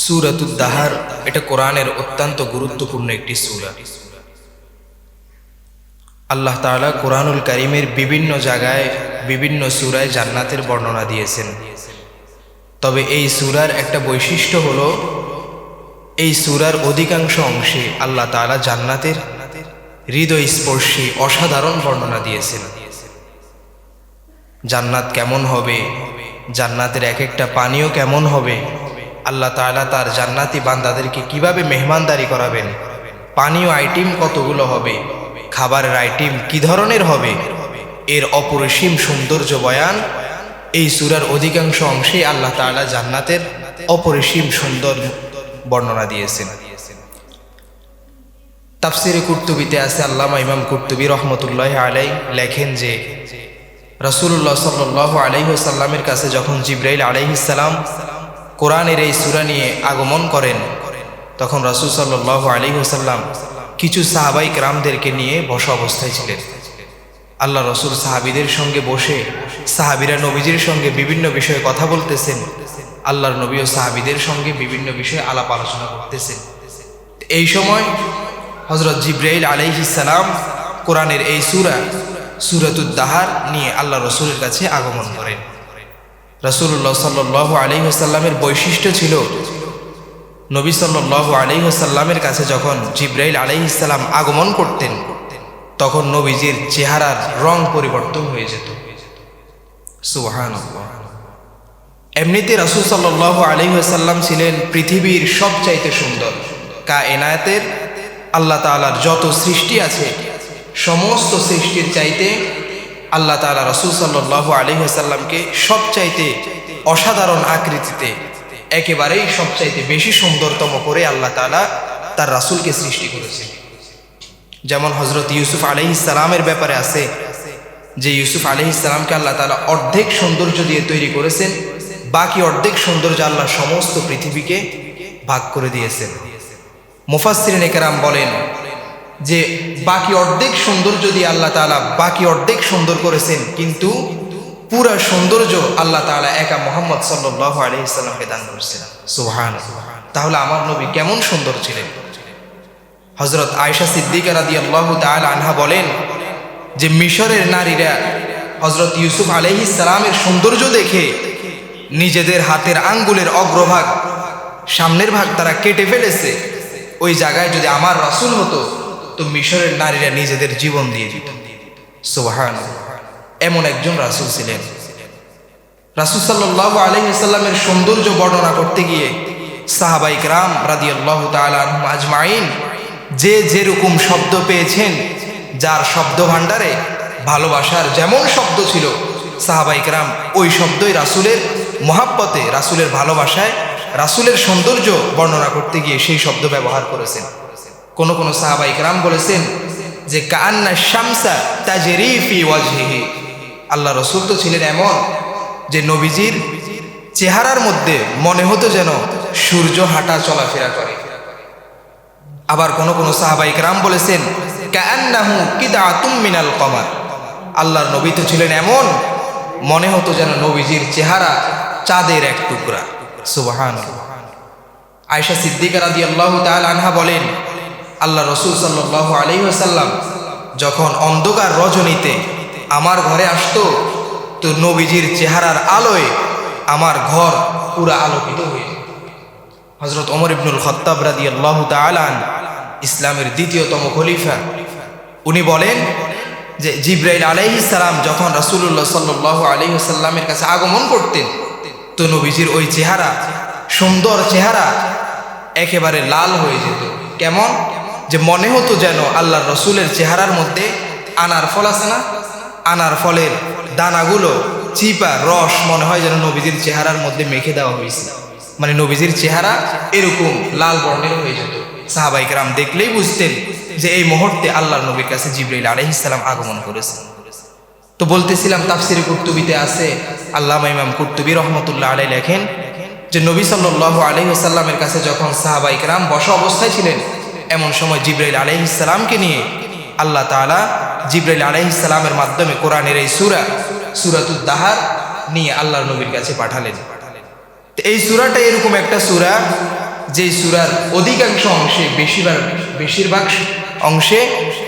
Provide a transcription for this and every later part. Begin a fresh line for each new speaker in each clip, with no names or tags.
সুরাতুদ্দাহার এটা কোরআনের অত্যন্ত গুরুত্বপূর্ণ একটি সুরা। আল্লাহ তাআলা কোরআনুল করিমের বিভিন্ন জায়গায়, বিভিন্ন সুরায় জান্নাতের বর্ণনা দিয়েছেন। তবে এই সুরার একটা বৈশিষ্ট্য হলো, এই সুরার অধিকাংশ অংশে আল্লাহ তাআলা জান্নাতের হৃদয় স্পর্শী অসাধারণ বর্ণনা দিয়েছেন। জান্নাত কেমন হবে? জান্নাতের এক একটা পানীয় কেমন হবে? আল্লাহ তাআলা তার জান্নাতি বান্দাদেরকে কীভাবে মেহমানদারি করাবেন? পানীয় আইটেম কতগুলো হবে? খাবারের আইটেম কি ধরনের হবে? এর অপরিসীম সৌন্দর্য বয়ান, এই সুরার অধিকাংশ অংশে আল্লাহ তাআলা জান্নাতের অপরিসীম সুন্দর বর্ণনা দিয়েছেন। তাফসিরে কুর্তুবিতে আছে আল্লামা ইমাম কুর্তুবি রহমতুল্লাহ আলাই লেখেন যে রসুল্লাহ সাল্লাহ আলহিহসাল্লামের কাছে যখন জিব্রাইল আলহিসাল্লাম কোরআনের এই সুরা নিয়ে আগমন করেন। তখন রসুল সাল্লাহ আলহিহসাল্লাম কিছু সাহাবাই রামদেরকে নিয়ে বসা অবস্থায় ছিলেন। আল্লাহ রসুল সাহাবিদের সঙ্গে বসে সাহাবিরা নবীজির সঙ্গে বিভিন্ন বিষয়ে কথা বলতেছেন। আল্লাহর নবী ও সাহাবিদের সঙ্গে বিভিন্ন বিষয়ে আলাপ আলোচনা করতেছেন। এই সময় হজরত জিব্রাইল আলাইহিসালাম কোরআনের এই সুরা, সুরাতুদ্দাহার নিয়ে আল্লাহ রসুলের কাছে আগমন করেন। রসুল্লাহ সাল্লাহ আলহিহাসাল্লামের বৈশিষ্ট্য ছিল, নবী সাল্লাহ আলহিহাসাল্লামের কাছে যখন জিব্রাইল আলহিসাল্লাম আগমন করতেন, তখন নবীজির চেহারার রং পরিবর্তন হয়ে যেত। সুবাহান এমনিতে রসুল সাল্লাহ আলহিহাসাল্লাম ছিলেন পৃথিবীর সবচাইতে সুন্দর। কা এনায়েতের আল্লাহ তালার যত সৃষ্টি আছে, সমস্ত সৃষ্টির চাইতে আল্লাহ তালা রসুল সাল্লাহ আলহিহাসাল্লামকে সবচাইতে অসাধারণ আকৃতিতে, একেবারেই সবচাইতে বেশি সুন্দরতম করে আল্লাহ তালা তার রাসুলকে সৃষ্টি করেছে যেমন হজরত ইউসুফ আলহিসালামের ব্যাপারে আছে যে ইউসুফ আলহিসামকে আল্লাহ তালা অর্ধেক সৌন্দর্য দিয়ে তৈরি করেছেন, বাকি অর্ধেক সৌন্দর্য আল্লাহ সমস্ত পৃথিবীকে ভাগ করে দিয়েছেন। মুফাসরিন একরাম বলেন যে বাকি অর্ধেক সৌন্দর্য দিয়ে আল্লাহ তালা বাকি অর্ধেক সুন্দর করেছেন, কিন্তু পুরা সৌন্দর্য আল্লাহ তালা একা মোহাম্মদ সাল্লাহ আলহিসাল্লামকে দান করেছেন। সুহান তাহলে আমার নবী কেমন সুন্দর ছিলেন? হজরত আয়সা সিদ্দিকা রাদি আল্লাহ তাল আনহা বলেন যে মিশরের নারীরা হজরত ইউসুফ আলহি সৌন্দর্য দেখে নিজেদের হাতের আঙ্গুলের অগ্রভাগ সামনের ভাগ তারা কেটে ফেলেছে। ওই জায়গায় যদি আমার রাসুল হতো তো মিশরের নারীরা নিজেদের জীবন দিয়ে দিত। সোহান এমন একজন রাসুল ছিলেন। রাসুল সাল্লাহ আলহিসাল্লামের সৌন্দর্য বর্ণনা করতে গিয়ে সাহাবাইক রাম রাদি আজমাইন যে যেরকম শব্দ পেয়েছেন, যার শব্দ ভাণ্ডারে ভালোবাসার যেমন শব্দ ছিল সাহাবাইক রাম ওই শব্দই রাসুলের মহাব্বতে, রাসুলের ভালোবাসায়, রাসুলের সৌন্দর্য বর্ণনা করতে গিয়ে সেই শব্দ ব্যবহার করেছেন। কোন কোন সাহাবাইক রাম বলেছেন যে কান্না শামসা তাজেরিফি ওয়াজহিহি। আল্লাহ রসুল তো ছিলেন এমন যে নবীজির চেহারার মধ্যে মনে হতো যেন সূর্য হাঁটা চলাফেরা করে। আবার কোন কোন সাহাবাইক রাম বলেছেন কান্নাহু কিদাতুম মিনাল কমার। আল্লাহর নবী তো ছিলেন এমন, মনে হতো যেন নবীজির চেহারা চাঁদের এক টুকরা। সুবাহান আয়সা সিদ্দিকার রাদি আল্লাহ তাল আনহা বলেন আল্লাহ রসুল সাল্লাহ আলহিহাসাল্লাম যখন অন্ধকার রজনীতে আমার ঘরে আসতো, তো নবীজির চেহারার আলোয় আমার ঘর পুরা আলোকিত হয়ে হজরত ওমর ইবনুল খত্তাব রাদি আল্লাহ তালান ইসলামের দ্বিতীয়তম খলিফা, উনি বলেন যে জিব্রাইল আলাইহিসাল্লাম যখন রাসুল্লাহ সাল্লাহ আলহিহাল্লামের কাছে আগমন করতেন, তো নবীজির ওই চেহারা, সুন্দর চেহারা একেবারে লাল হয়ে যেত। কেমন? যে মনে হতো যেন আল্লাহর রসুলের চেহারার মধ্যে আনার ফল আছে না? আনার ফলের দানাগুলো চিপা রস মনে হয় যেন নবীজির চেহারার মধ্যে মেখে দেওয়া হয়েছে। মানে নবীজির চেহারা এরকম লাল বর্ণের হয়ে যেত। সাহাবাইকরাম দেখলেই বুঝতেন যে এই মুহূর্তে আল্লাহর নবীর কাছে জিব্রাইল আলহিসাল্লাম আগমন করেছে। তো বলতেছিলাম তাফসির কুর্তুবিতে আছে আল্লাহ ইমাম কুর্তুবি রহমতুল্লাহ আলাই লেখেন যে নবী সাল্লাহ আলহিসাল্লামের কাছে যখন সাহাবাইকরাম বসা অবস্থায় ছিলেন এমন সময় জিব্রাইল আলহিসাল্লামকে নিয়ে আল্লাহ তালা জিব্রাইল আলহিসাল্লামের মাধ্যমে কোরআনের এই সুরা সুরাতুদ্দাহার নিয়ে আল্লাহর নবীর কাছে পাঠালেন। এই সুরাটা এরকম একটা সুরা যে সুরার অধিকাংশ অংশে বেশিরভাগ বেশিরভাগ অংশে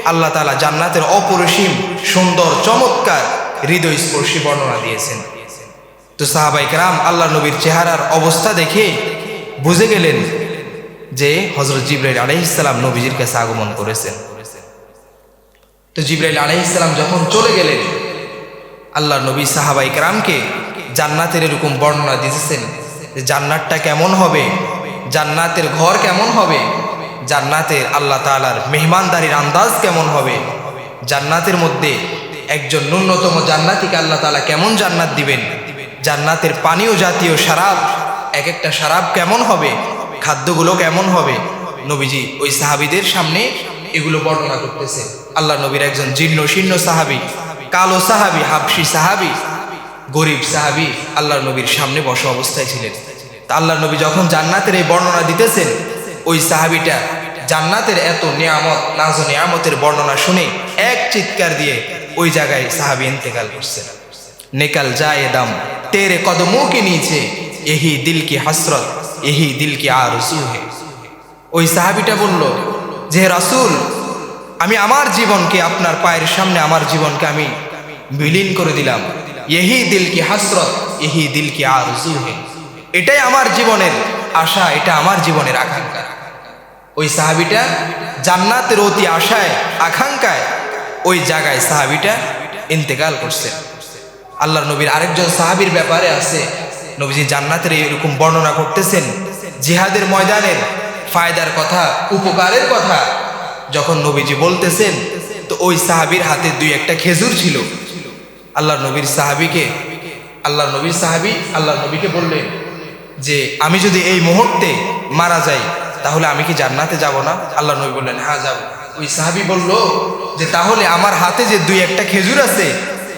আল্লাহ তালা জান্নাতের অপরিসীম, সুন্দর, চমৎকার হৃদয়স্পর্শী বর্ণনা দিয়েছেন। তো সাহাবাই রাম আল্লাহ নবীর চেহারার অবস্থা দেখে বুঝে গেলেন যে হজরত জিব্রাইল আলহিসাল্লাম নবীজির কাছে আগমন করেছেন। তো জিব্রাইল আলহিসাল্লাম যখন চলে গেলেন আল্লাহ নবী সাহাবাই রামকে জান্নাতের এরকম বর্ণনা দিতেছেন যে জান্নাতটা কেমন হবে, জান্নাতের ঘর কেমন হবে, জান্নাতের আল্লাহ তালার মেহমানদারির আন্দাজ কেমন হবে, জান্নাতের মধ্যে একজন ন্যূনতম জান্নাতিকে আল্লাহ তালা কেমন জান্নাত দিবেন, জান্নাতের পানীয় জাতীয় শারাব এক একটা শারাব কেমন হবে খাদ্যগুলো কেমন হবে? নবীজি ওই সাহাবিদের সামনে এগুলো বর্ণনা করতেছে। আল্লাহ নবীর একজন জীর্ণ শীর্ণ সাহাবি, কালো সাহাবি হাবসি সাহাবি, গরিব সাহাবি আল্লাহ নবীর সামনে বসে অবস্থায় ছিলেন। তা আল্লাহ নবী যখন জান্নাতের এই বর্ণনা দিতেছেন, ওই সাহাবিটা জান্নাতের এত নিয়ামত, নাজ নিয়ামতের বর্ণনা শুনে এক চিৎকার দিয়ে ওই জায়গায় সাহাবি ইন্তেকাল করছেন। নেকাল যায় দাম তেরে কদমও কে নিয়েছে? এহি দিল কি হাসরত। এহি দিল কি আর রসুল হে। ওই সাহাবিটা বলল, যে রাসুল, আমি আমার জীবনকে আপনার পায়ের সামনে, আমার জীবনকে আমি বিলীন করে দিলাম। এহি দিল কি হাসরত, এহি দিল কি আর রসুল হে। এটাই আমার জীবনের আশা, এটা আমার জীবনের আকাঙ্ক্ষা। ওই সাহাবিটা জান্নাতের অতি আশায়, আকাঙ্ক্ষায় ওই জায়গায় সাহাবিটা ইন্তেকাল করছে। আল্লাহ নবীর আরেকজন সাহাবির ব্যাপারে আছে নবীজি জান্নাতের এরকম বর্ণনা করতেছেন, জিহাদের ময়দানের ফায়দার কথা, উপকারের কথা যখন নবীজি বলতেছেন, তো ওই সাহাবির হাতে দুই একটা খেজুর ছিল। আল্লাহর নবীর সাহাবিকে, আল্লাহর নবীর সাহাবি আল্লাহ নবীকে বললেন যে, আমি যদি এই মুহূর্তে মারা যাই, তাহলে আমি কি জান্নাতে যাব না? আল্লাহ নবী বললেন হ্যাঁ যাব। ওই সাহাবি বলল যে, তাহলে আমার হাতে যে দুই একটা খেজুর আছে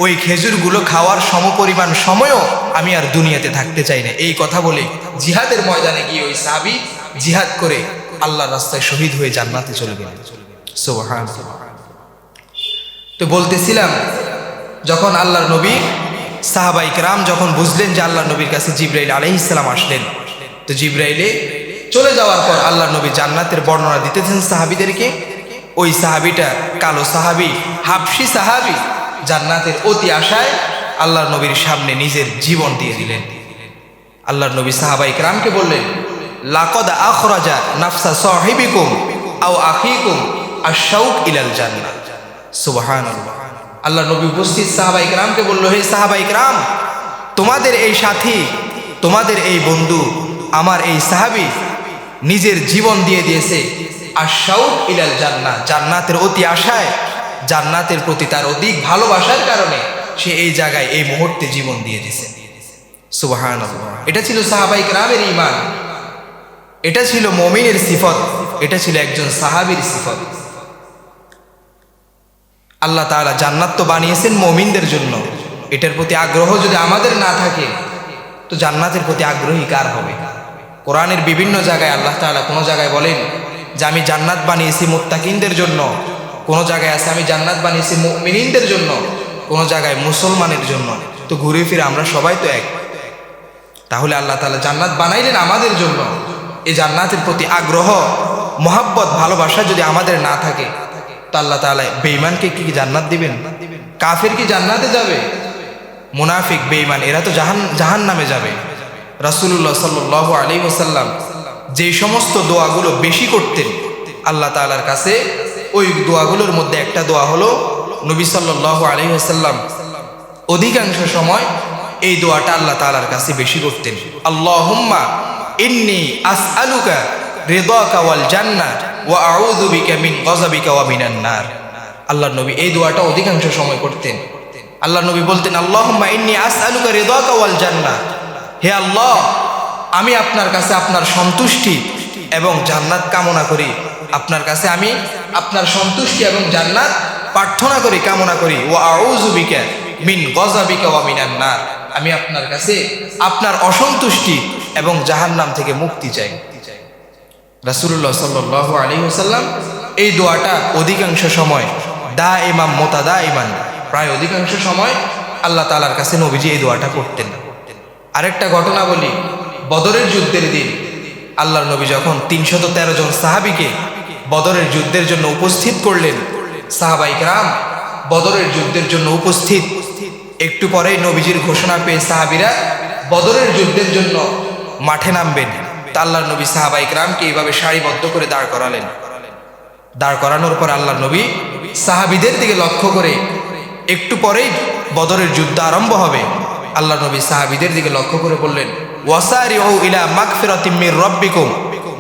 ওই খেজুরগুলো খাওয়ার সমপরিমাণ সময়ও আমি আর দুনিয়াতে থাকতে চাই না। এই কথা বলে জিহাদের ময়দানে গিয়ে ওই সাহাবি জিহাদ করে আল্লাহর রাস্তায় শহীদ হয়ে জান্নাতে চলে গেলেন। সুবহান তো বলতেছিলাম, যখন আল্লাহর নবী সাহাবাই রাম যখন বুঝলেন যে আল্লাহ নবীর কাছে জিব্রাইল আলহিসাল্লাম আসলেন, তো জিব্রাইলে চলে যাওয়ার পর আল্লাহ নবী জান্নাতের বর্ণনা দিতেছেন সাহাবিদেরকে। ওই সাহাবিটা কালো সাহাবি, হাফসি সাহাবি জান্নাতের অতি আশায় আল্লাহর নবীর সামনে নিজের জীবন দিয়ে দিলেন। আল্লাহর নবী সাহাবাই রামকে বললেন, লাকদ আখরাজা নাফসা সাহিবিকুম আও আখিকুম আশাউক ইলাল জান্নাত সুবহানাল্লাহ। আল্লাহ নবী উপস্থিত সাহাবাই রামকে বলল, হে সাহাবাই রাম তোমাদের এই সাথী, তোমাদের এই বন্ধু, আমার এই সাহাবি নিজের জীবন দিয়ে দিয়েছে আর আশাউক ইলাল জান্নাত জান্নাতের অতি আশায় জান্নাতের প্রতি তার অধিক ভালোবাসার কারণে সে এই জায়গায়, এই মুহূর্তে জীবন দিয়ে দিয়েছে সুবাহান এটা ছিল সাহাবাইক রামের ইমান এটা ছিল মমিনের সিফত। এটা ছিল একজন সাহাবির সিফত। আল্লাহ তাআলা জান্নাত তো বানিয়েছেন মমিনদের জন্য। এটার প্রতি আগ্রহ যদি আমাদের না থাকে, তো জান্নাতের প্রতি আগ্রহী কার হবে? কোরআনের বিভিন্ন জায়গায় আল্লাহ তাআলা কোনো জায়গায় বলেন যে, আমি জান্নাত বানিয়েছি মুত্তাকিনদের জন্য। কোনো জায়গায় আছে, আমি জান্নাত বানিয়েছি মুমিনিনদের জন্য, কোনো জায়গায় মুসলমানের জন্য। তো ঘুরে ফিরে আমরা সবাই তো এক। তাহলে আল্লাহ তাআলা জান্নাত বানাইলেন আমাদের জন্য। এই জান্নাতের প্রতি আগ্রহ, মহাব্বত, ভালোবাসা যদি আমাদের না থাকে, তো আল্লাহ তাআলা বেঈমানকে কি জান্নাত দিবেন? কাফের কি জান্নাতে যাবে? মুনাফিক, বেঈমান, এরা তো জাহান জাহান নামে যাবে। রাসূলুল্লাহ সাল্লাল্লাহু আলাইহি ওয়াসাল্লাম যে সমস্ত দোয়াগুলো বেশি করতেন, আল্লাহ তাআলার কাছে ওই দোয়াগুলোর মধ্যে একটা দোয়া হলো নবী সাল্লাল্লাহু আলাইহি ওয়াসাল্লাম। অধিকাংশ সময় এই দোয়াটা আল্লাহ তাআলার কাছে বেশি করতেন। আল্লাহুম্মা ইন্নী আসআলুকা রিদাকা ওয়াল জান্নাহ ওয়া আউযু বিকা মিন গযাবিকা ওয়া মিনান নার। আল্লাহ নবী এই দোয়াটা অধিকাংশ সময় করতেন। আল্লাহ নবী বলতেন, আল্লাহুম্মা ইন্নী আসআলুকা রিদাকা ওয়াল জান্নাহ। হে আল্লাহ, আমি আপনার কাছে আপনার সন্তুষ্টি এবং জান্নাত কামনা করি। আপনার কাছে আমি আপনার সন্তুষ্টি এবং জান্নাত প্রার্থনা করি, কামনা করি। ও আউযু বিকা মিন গযাবিকা ওয়া মিনান নার। আমি আপনার কাছে আপনার অসন্তুষ্টি এবং জাহান্নাম থেকে মুক্তি চাই। রাসূলুল্লাহ সাল্লাল্লাহু আলাইহি ওয়াসাল্লাম এই দোয়াটা অধিকাংশ সময় দা ইমাম মোতা দা ইমান প্রায় অধিকাংশ সময় আল্লাহ তাআলার কাছে নবীজি এই দোয়াটা করতেন। আরেকটা ঘটনা বলি, বদরের যুদ্ধের দিন আল্লাহর নবী যখন তিনশত জন সাহাবিকে বদরের যুদ্ধের জন্য উপস্থিত করলেন। সাহাবাইক রাম বদরের যুদ্ধের জন্য উপস্থিত। একটু পরেই নবীজির ঘোষণা পেয়ে সাহাবিরা বদরের যুদ্ধের জন্য মাঠে নামবেন। তা নবী সাহাবাইক রামকে এইভাবে সারিবদ্ধ করে দাঁড় করালেন। দাঁড় করানোর পর আল্লাহ নবী সাহাবিদের দিকে লক্ষ্য করে একটু পরেই বদরের যুদ্ধ আরম্ভ হবে। আল্লাহ নবী সাহাবিদের দিকে লক্ষ্য করে বললেন ওয়াসারি ও ইলা মাগফিরাতিম মির রব্বিকুম।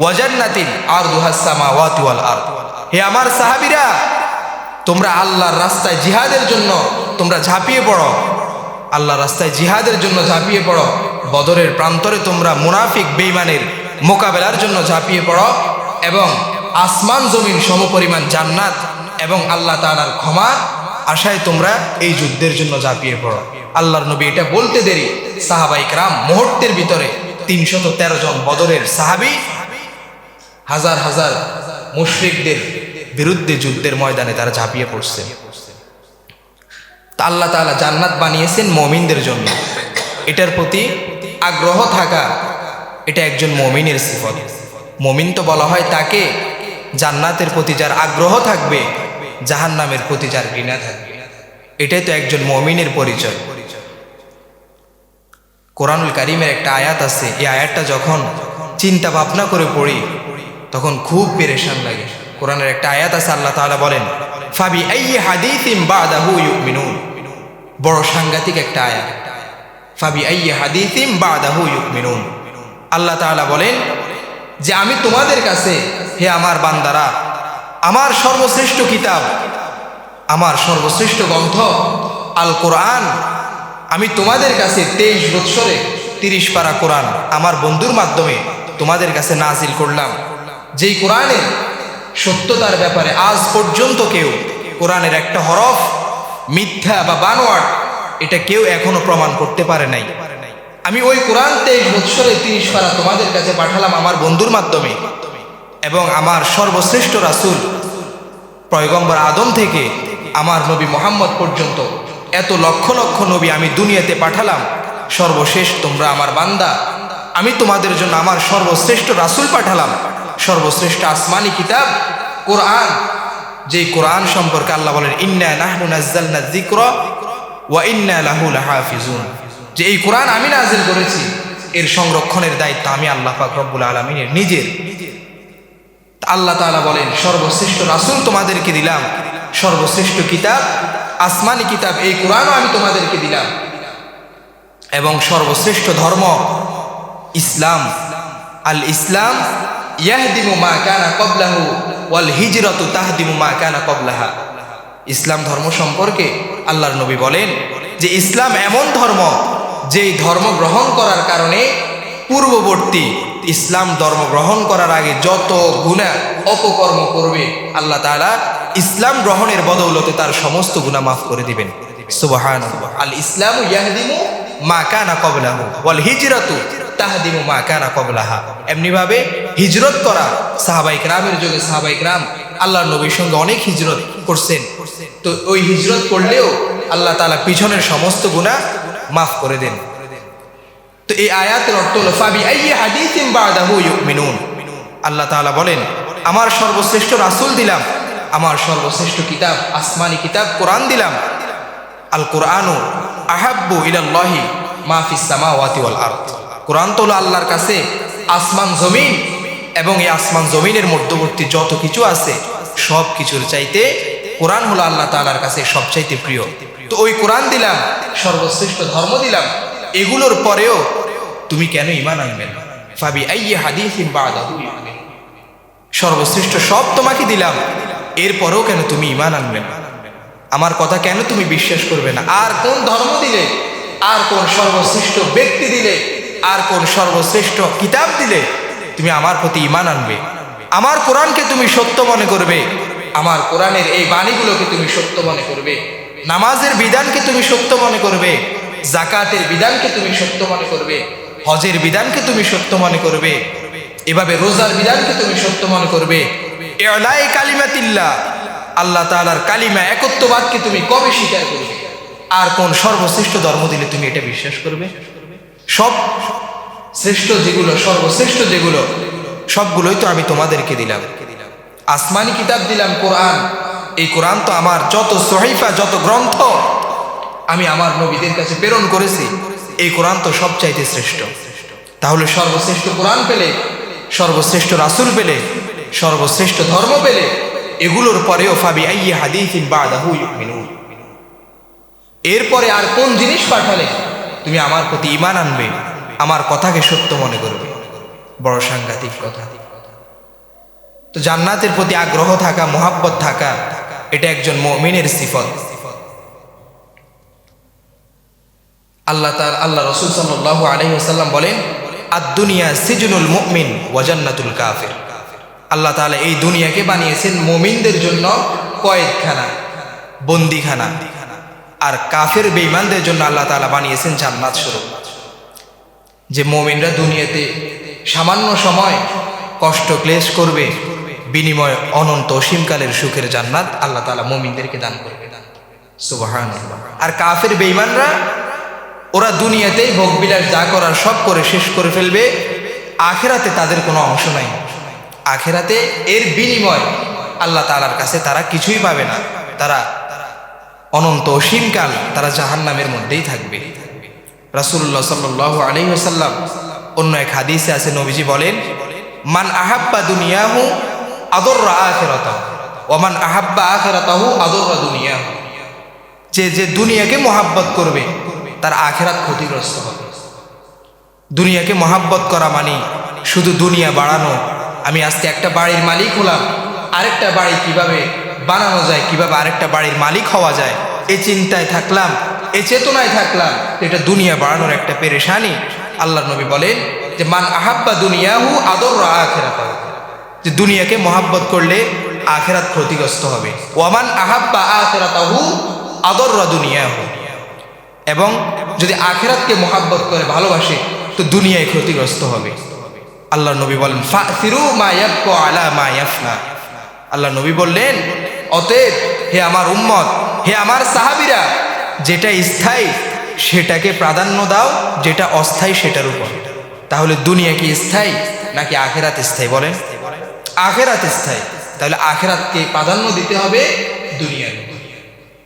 ওয়াজান্নাতিন আরদুহাস সামাওয়াতি ওয়াল আরদ। হে আমার সাহাবীরা, তোমরা আল্লাহর রাস্তায় জিহাদের জন্য তোমরা ঝাঁপিয়ে পড়ো। আল্লাহর রাস্তায় জিহাদের জন্য ঝাঁপিয়ে পড়ো। বদরের প্রান্তরে তোমরা মুনাফিক বেইমানের মোকাবেলার জন্য ঝাঁপিয়ে পড়ো এবং আসমান জমিন সমপরিমাণ জান্নাত এবং আল্লাহ তাআলার ক্ষমা আশায় তোমরা এই যুদ্ধের জন্য ঝাঁপিয়ে পড়ো। আল্লাহর নবী এটা বলতে দেরি। সাহাবাইক রাম মুহূর্তের ভিতরে তিনশত জন বদরের সাহাবি হাজার হাজার মুশরিকদের বিরুদ্ধে যুদ্ধের ময়দানে তারা ঝাঁপিয়ে পড়ছে। আল্লাহ তাআলা জান্নাত বানিয়েছেন মমিনদের জন্য। এটার প্রতি আগ্রহ থাকা, এটা একজন মমিনের সিফত। মমিন তো বলা হয় তাকে জান্নাতের প্রতি যার আগ্রহ থাকবে, জাহান্নামের প্রতি যার ঘৃণা থাকবে। এটাই তো একজন মমিনের পরিচয়। কোরআনুল কারিমের একটা আয়াত আছে, এই আয়াতটা যখন চিন্তা ভাবনা করে পড়ি তখন খুব পেরেশান লাগে। কোরআনের একটা আয়াত আছে, আল্লাহ তাআলা বলেন ফাবি ইউমিনুন। বড় সাংঘাতিক একটা আয়াত। ফাবি আইয়ি হাদিসিম বাদাহু ইউমিনুন। আল্লাহ তাআলা বলেন, যে আমি তোমাদের কাছে, হে আমার বান্দারা, আমার সর্বশ্রেষ্ঠ কিতাব, আমার সর্বশ্রেষ্ঠ গ্রন্থ আল কোরআন আমি তোমাদের কাছে তেইশ বৎসরে তিরিশ পারা কোরআন আমার বন্ধুর মাধ্যমে তোমাদের কাছে নাজিল করলাম। যেই কোরআনের সত্যতার ব্যাপারে আজ পর্যন্ত কেউ কোরআনের একটা হরফ, মিথ্যা বা বানোয়াট এটা কেউ এখনও প্রমাণ করতে পারে নাই। আমি ওই কোরআন তেইশ বৎসরে তিরিশ পারা তোমাদের কাছে পাঠালাম আমার বন্ধুর মাধ্যমে এবং আমার সর্বশ্রেষ্ঠ রাসূল পয়গম্বর আদম থেকে আমার নবী মোহাম্মদ পর্যন্ত এত লক্ষ লক্ষ নবী আমি দুনিয়াতে পাঠালাম, সর্বশেষ তোমরা আমার বান্দা। আমি তোমাদের জন্য আমার সর্বশ্রেষ্ঠ রাসূল পাঠালাম। সর্বশ্রেষ্ঠ আসমানি কিতাব, কোরআন। যেই কোরআন সম্পর্কে আল্লাহ বলেন, ইন্না যে এই কোরআন আমি নাজিল করেছি, এর সংরক্ষণের দায়িত্ব আমি আল্লাহ পাক রব্বুল আলমিনের, নিজের। আল্লাহ তাআলা বলেন, সর্বশ্রেষ্ঠ রাসূল তোমাদেরকে দিলাম, সর্বশ্রেষ্ঠ কিতাব, আসমানি কিতাব, এই কোরআনও আমি তোমাদেরকে দিলাম। এবং সর্বশ্রেষ্ঠ ধর্ম, ইসলাম আল ইসলাম ইয়াহদিমু মা কানা কবলাহু ওয়াল হিজরতু তাহদিমু মা কানা কবলাহা ইসলাম ধর্ম সম্পর্কে আল্লাহর নবী বলেন যে ইসলাম এমন ধর্ম যেই ধর্ম গ্রহণ করার কারণে পূর্ববর্তী ইসলাম ধর্ম গ্রহণ করার আগে যত গুণা অপকর্ম করবে, আল্লাহ তাআলা ইসলাম গ্রহণের বদৌলতে তার সমস্ত গুণা মাফ করে দিবেন। সুবহান আল ইসলাম ইয়াহদিমু মা কানা কবলাহু ওয়াল হিজরাতু তাহদিমু মা কানা কবলাহা এমনি ভাবে হিজরত করা সাহাবাই রামের যুগে সাহাবাই রাম আল্লাহর নবীর সঙ্গে অনেক হিজরত করছেন। তো ওই হিজরত করলেও আল্লাহ তাআলা পিছনের সমস্ত গুনাহ মাফ করে দেন। তো এই আয়াতের অর্থ হলো, ফাবি হাদিসিন বাদাহু ইউমিনুন। আল্লাহ তাআলা বলেন, আমার সর্বশ্রেষ্ঠ রাসূল দিলাম, আমার সর্বশ্রেষ্ঠ কিতাব, আসমানি কিতাব, কোরআন দিলাম। আল কোরআনু আহাব্বু ইলাল্লাহি মা ফিস সামাওয়াতি ওয়াল আরদ। কোরআন তো হলো আল্লাহর কাছে আসমান, জমিন এবং এই আসমান, জমিনের মধ্যবর্তী যত কিছু আছে সব কিছুর চাইতে কোরআন হলো আল্লাহ তাআলার কাছে সবচাইতে প্রিয়। তো ওই কোরআন দিলাম, সর্বশ্রেষ্ঠ ধর্ম দিলাম, এগুলোর পরেও তুমি কেন ইমান আনবে না? ফাবি আইয়ে ইউমিনুন। সর্বশ্রেষ্ঠ সব তোমাকে দিলাম, এরপরেও কেন তুমি ইমান আনবে না? আমার কথা কেন তুমি বিশ্বাস করবে না? আর কোন ধর্ম দিলে, আর কোন সর্বশ্রেষ্ঠ ব্যক্তি দিলে আর কোন সর্বশ্রেষ্ঠ কিতাব দিলে তুমি আমার প্রতি ইমান আনবে? আমার কোরআনকে তুমি সত্য মনে করবে। আমার কোরআনের এই বাণীগুলোকে তুমি সত্য মনে করবে। নামাজের বিধানকে তুমি সত্য মনে করবে। জাকাতের বিধানকে তুমি সত্য মনে করবে। হজের বিধানকে তুমি সত্য মনে করবে। এভাবে রোজার বিধানকে তুমি সত্য মনে করবে। আল্লাহ তাআলার কালিমা একত্ববাদকে তুমি কবে স্বীকার করবে? আর কোন সর্বশ্রেষ্ঠ ধর্ম দিলে তুমি এটা বিশ্বাস করবে? সব শ্রেষ্ঠ যেগুলো, সর্বশ্রেষ্ঠ যেগুলো, সবগুলোই তো আমি তোমাদেরকে দিলাম। আসমানি কিতাব দিলাম, কোরআন। এই কোরআন তো আমার যত সহিফা, যত গ্রন্থ আমি আমার নবীদের কাছে প্রেরণ করেছি, এই কোরআন তো সবচাইতে শ্রেষ্ঠ। তাহলে সর্বশ্রেষ্ঠ কোরআন পেলে, সর্বশ্রেষ্ঠ রাসুল পেলে, সর্বশ্রেষ্ঠ ধর্ম পেলে, এগুলোর পরেও ফাবি আইয়ে হাদিসিন বাদাহু ইউমিনুন। এরপরে আর কোন জিনিস পাঠালে তুমি আমার প্রতি ইমান আনবে, আমার কথাকে সত্য মনে করবে। বড় সাংঘাতিক কথা। তো জান্নাতের প্রতি আগ্রহ থাকা, মোহাব্বত থাকা, এটা একজন মমিনের সিফত। আল্লাহ তার আল্লাহ রসুল সাল্লাহ আলহিহাল্লাম বলেন আর দুনিয়া সিজনুল মুমিন ওয়াজান্নাতুল কাফের। আল্লাহ তাআলা এই দুনিয়াকে বানিয়েছেন মমিনদের জন্য কয়েদখানা, বন্দিখানা। আর কাফের বেঈমানদের জন্য আল্লাহ তাআলা বানিয়েছেন জান্নাত স্বরূপ। যে মমিনরা দুনিয়াতে সামান্য সময় কষ্ট ক্লেশ করবে, বিনিময় অনন্ত অসীমকালের সুখের জান্নাত আল্লাহ তালা মমিনদেরকে দান করবে। সুবাহান আর কাফের বেঈমানরা, ওরা দুনিয়াতেই ভোগবিলাস যা করার সব করে শেষ করে ফেলবে, আখেরাতে তাদের কোনো অংশ নাই। আখেরাতে এর বিনিময় আল্লাহ তালার কাছে তারা কিছুই পাবে না। তারা অনন্ত অসীমকাল তারা জাহান্নামের মধ্যেই থাকবে। রাসুল্লাহ সাল্লাহ আলহিহাসাল্লাম অন্য এক হাদিসে আছে, নবীজি বলেন, মান আহাব্বা দুনিয়াহু আদররা আখেরাতাহু ওমান আহাব্বা আখেরাতাহু আদররা দুনিয়াহু। যে যে দুনিয়াকে মোহাব্বত করবে, তার আখেরাত ক্ষতিগ্রস্ত হবে। দুনিয়াকে মহাব্বত করা মানে শুধু দুনিয়া বাড়ানো। আমি আজকে একটা বাড়ির মালিক হলাম, আরেকটা বাড়ি কীভাবে বানানো যায়, কীভাবে আরেকটা বাড়ির মালিক হওয়া যায়। এ চিন্তায় থাকলাম, এ চেতনায় থাকলাম, এটা দুনিয়া বাড়ানোর একটা পেরেশানি। আল্লাহ নবী বলেন যে, মান আহাব্বা দুনিয়াহু আদর আখেরাত যে, দুনিয়াকে মহাব্বত করলে আখেরাত ক্ষতিগ্রস্ত হবে। ওয়ামান আহাব্বা আখেরাতাহু আদর দুনিয়াহু। এবং যদি আখেরাতকে মোহাব্বত করে, ভালোবাসে, তো দুনিয়ায় ক্ষতিগ্রস্ত হবে। আল্লাহ নবী বলেন আলা আল্লাহ নবী বললেন অতএব হে আমার উম্মত, হে আমার সাহাবিরা, যেটা স্থায়ী, সেটাকে প্রাধান্য দাও, যেটা অস্থায়ী, সেটার উপর। তাহলে দুনিয়া কি স্থায়ী, নাকি আখেরাত স্থায়ী বলেন? আখেরাত স্থায়ী। তাহলে আখেরাতকে প্রাধান্য দিতে হবে দুনিয়ার